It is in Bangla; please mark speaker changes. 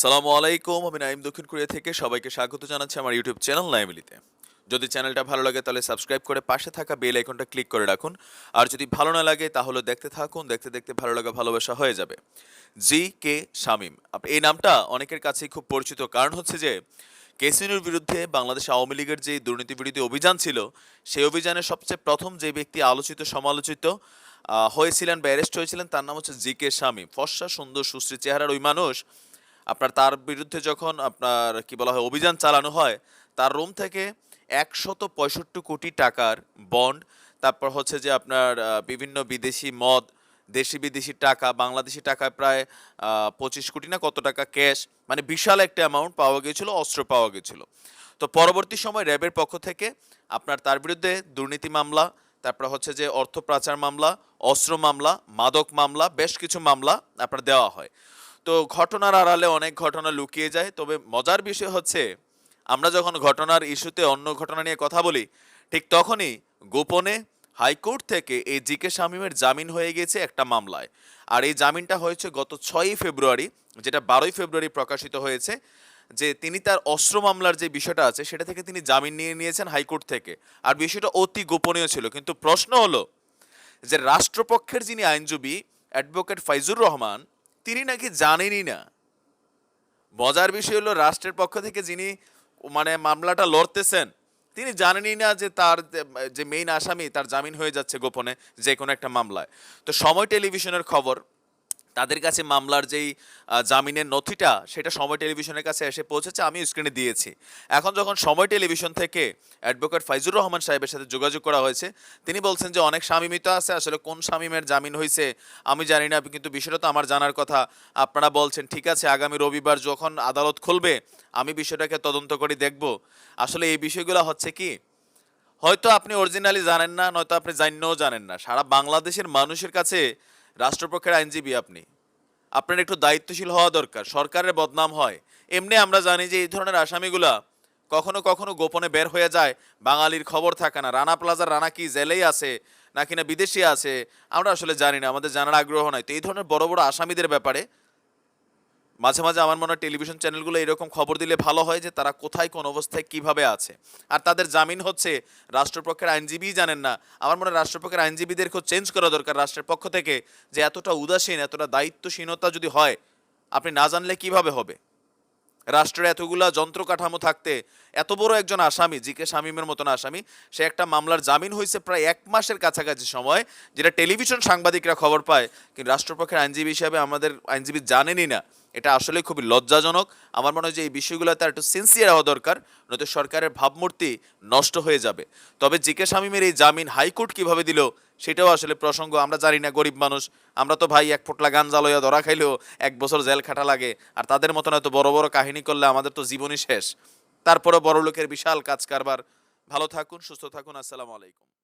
Speaker 1: সালামু আলাইকুম, আমি নাইম দক্ষিণ কোরিয়া থেকে। সবাইকে স্বাগত জানাচ্ছি আমার ইউটিউব চ্যানেল নাইমিলিতে যদি চ্যানেলটা ভালো লাগে তাহলে সাবস্ক্রাইব করে পাশে থাকা বেল আইকনটা ক্লিক করে রাখুন। আর যদি ভালো না লাগে তাহলে দেখতে থাকুন, দেখতে দেখতে ভালো লাগা, ভালোবাসা হয়ে যাবে। জি কে শামীম। এই নামটা অনেকের কাছেই খুব পরিচিত। কারণ হচ্ছে যে, কেসিনুর বিরুদ্ধে বাংলাদেশ আওয়ামী লীগের যে দুর্নীতি বিরোধী অভিযান ছিল, সেই অভিযানে সবচেয়ে প্রথম যে ব্যক্তি আলোচিত, সমালোচিত হয়েছিলেন বা অ্যারেস্ট হয়েছিলেন, তার নাম হচ্ছে জি কে শামীম। ফর্সা, সুন্দর, সুশ্রী চেহারার ওই মানুষ আপনার তার বিরুদ্ধে যখন আপনার, কি বলা হয়, অভিযান চালানো হয়, তার রুম থেকে একশত পঁয়ষট্টি কোটি টাকার বন্ড, তারপর হচ্ছে যে আপনার বিভিন্ন বিদেশি মদ, দেশি বিদেশি টাকা, বাংলাদেশি টাকায় প্রায় পঁচিশ কোটি না কত টাকা ক্যাশ মানে বিশাল একটা অ্যামাউন্ট পাওয়া গিয়েছিল, অস্ত্র পাওয়া গিয়েছিল। তো পরবর্তী সময় র্যাবের পক্ষ থেকে আপনার তার বিরুদ্ধে দুর্নীতি মামলা, তারপর হচ্ছে যে অর্থ পাচার মামলা, অস্ত্র মামলা, মাদক মামলা, বেশ কিছু মামলা আপনার দেওয়া হয়। তো ঘটনার আড়ালে অনেক ঘটনা লুকিয়ে যায়। তবে মজার বিষয় হচ্ছে, আমরা যখন ঘটনার ইস্যুতে অন্য ঘটনা নিয়ে কথা বলি, ঠিক তখনই গোপনে হাইকোর্ট থেকে এই জিকে শামীমের জামিন হয়ে গেছে একটা মামলায়। আর এই জামিনটা হয়েছে গত ছয়ই ফেব্রুয়ারি, যেটা বারোই ফেব্রুয়ারি প্রকাশিত হয়েছে, যে তিনি তার অস্ত্র মামলার যে বিষয়টা আছে, সেটা থেকে তিনি জামিন নিয়ে নিয়েছেন হাইকোর্ট থেকে। আর বিষয়টা অতি গোপনীয় ছিল। কিন্তু প্রশ্ন হলো যে রাষ্ট্রপক্ষের যিনি আইনজীবী, অ্যাডভোকেট ফাইজুর রহমান তিনি নাকি জানেনই না। মজার বিষয় হলো রাষ্ট্রের পক্ষ থেকে যিনি মানে মামলাটা লড়তেছেন, তিনি জানেনই না যে তার যে- মেইন আসামি তার জামিন হয়ে যাচ্ছে গোপনে যে কোনো একটা মামলায়। তো সময় টেলিভিশনের খবর তাদের কাছে মামলার যেই জামিনের নথিটা, সেটা সময় টেলিভিশনের কাছে এসে পৌঁছেছে আমি স্ক্রিনে দিয়েছি। এখন যখন সময় টেলিভিশন থেকে অ্যাডভোকেট ফাইজুর রহমান সাহেবের সাথে যোগাযোগ করা হয়েছে, তিনি বলছেন যে অনেক স্বামীমিত আছে, আসলে কোন স্বামীমের জামিন হয়েছে আমি জানি না, কিন্তু বিষয়টা তো আমার জানার কথা। আপনারা বলছেন, ঠিক আছে, আগামী রবিবার যখন আদালত খুলবে, আমি বিষয়টাকে তদন্ত করে দেখব। আসলে এই বিষয়গুলো হচ্ছে কি, হয়তো আপনি অরিজিনালি জানেন না, নয়তো আপনি জানেও জানেন না। সারা বাংলাদেশের মানুষের কাছে রাষ্ট্রপক্ষের আইনজীবী আপনি। আপনার একটু দায়িত্বশীল হওয়া দরকার, সরকারের বদনাম হয়। এমনি আমরা জানি যে এই ধরনের আসামিগুলা কখনো কখনো গোপনে বের হয়ে যায়, বাঙালির খবর থাকে না। রানা প্লাজার রানা কি জেলেই আছে, নাকি না বিদেশি আছে, আমরা আসলে জানি না, আমাদের জানার আগ্রহ নয় তো এই ধরনের বড় বড় আসামিদের ব্যাপারে মাঝে মাঝে আমার মনে হয় টেলিভিশন চ্যানেলগুলো এরকম খবর দিলে ভালো হয় যে তারা কোথায় কোন অবস্থায় কীভাবে আছে। আর তাদের জামিন হচ্ছে রাষ্ট্রপক্ষের আইনজীবীই জানেন না। আমার মনে হয় রাষ্ট্রপক্ষের আইনজীবীদেরকেও চেঞ্জ করা দরকার রাষ্ট্রের পক্ষ থেকে যে এতটা উদাসীন, এতটা দায়িত্বশীলতা যদি হয়, আপনি না জানলে কীভাবে হবে? রাষ্ট্রের এতগুলা যন্ত্র কাঠামো থাকতে এত বড় একজন আসামি জি কে শামীমের মতন আসামি, সে একটা মামলার জামিন হয়েছে প্রায় এক মাসের কাছাকাছি সময়, যেটা টেলিভিশন সাংবাদিকরা খবর পায়, কিন্তু রাষ্ট্রপক্ষের আইনজীবী হিসাবে আমাদের আইনজীবী জানেনই না। এটা আসলে খুবই লজ্জাজনক। আমার মনে হয় যে এই বিষয়গুলো তার একটু সিনসিয়ার হওয়া দরকার, নয়তো সরকারের ভাবমূর্তি নষ্ট হয়ে যাবে। তবে জিকে শামীমের এই জামিন হাইকোর্ট কীভাবে দিল, সেটাও আসলে প্রসঙ্গ। আমরা জানি না, গরিব মানুষ। আমরা তো ভাই এক ফোটলা গান জ্বালইয়া ধরা খাইলেও এক বছর জেল খাটা লাগে। আর তাদের মতন এত বড় বড় কাহিনী করলে আমাদের তো জীবনই শেষ। তারপরে বড় লোকের বিশাল কাজ কারবার। ভালো থাকুন, সুস্থ থাকুন। আসসালামু আলাইকুম।